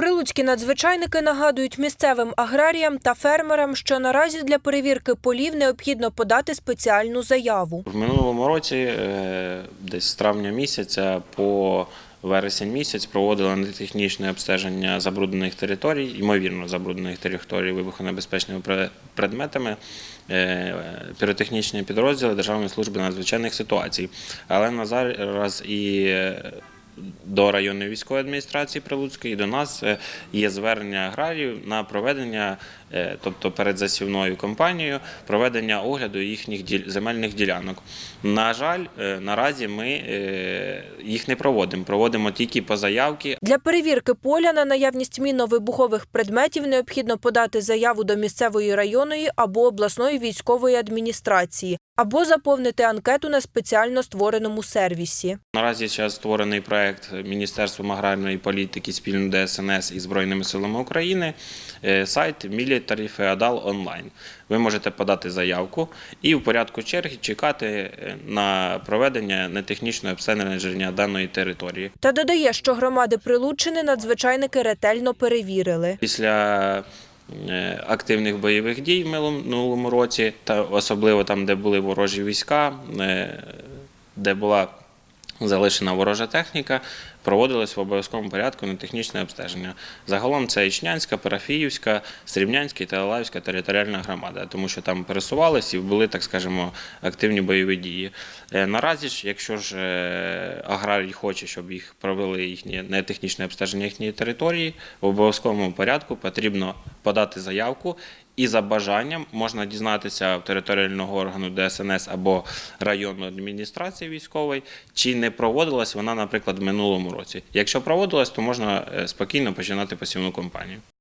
Прилуцькі надзвичайники нагадують місцевим аграріям та фермерам, що наразі для перевірки полів необхідно подати спеціальну заяву. В минулому році, е, десь з травня місяця по вересень місяць, проводили нетехнічне обстеження забруднених територій, ймовірно, забруднених територій вибухонебезпечними предметами. е, Піротехнічні підрозділи Державної служби надзвичайних ситуацій. Але на зараз і е, до районної військової адміністрації Прилуцької і до нас е, є звернення аграріїв на проведення, е, тобто перед засівною кампанією, проведення огляду їхніх земельних ділянок. На жаль, е, наразі ми їх не проводимо. Проводимо тільки по заявки Для перевірки поля на наявність мінно-вибухових предметів необхідно подати заяву до місцевої районної або обласної військової адміністрації, або заповнити анкету на спеціально створеному сервісі. Наразі зараз створений проект Міністерством аграрної політики спільно ДСНС і Збройними силами України. е, Сайт Military Feudal Online. Ви можете подати заявку і в порядку черги чекати е, на проведення нетехнічного обстеження даної території. Та додає, що громади Прилуччини надзвичайники ретельно перевірили. Після активних бойових дій в минулому році, та особливо там, де були ворожі війська, е, де була залишена ворожа техніка, проводилось в обов'язковому порядку нетехнічне обстеження. Загалом це Ічнянська, Парафіївська, Срібнянська і Талалаївська територіальна громада, тому що там пересувалися і були, так скажемо, активні бойові дії. Е, Наразі ж, якщо ж е, аграрій хоче, щоб їх провели їхнє нетехнічне обстеження їхньої території, в обов'язковому порядку потрібно подати заявку. І за бажанням можна дізнатися в територіального органу ДСНС або районної адміністрації військової, чи не проводилась вона, наприклад, в минулому році. Якщо проводилась, то можна е, спокійно починати посівну кампанію.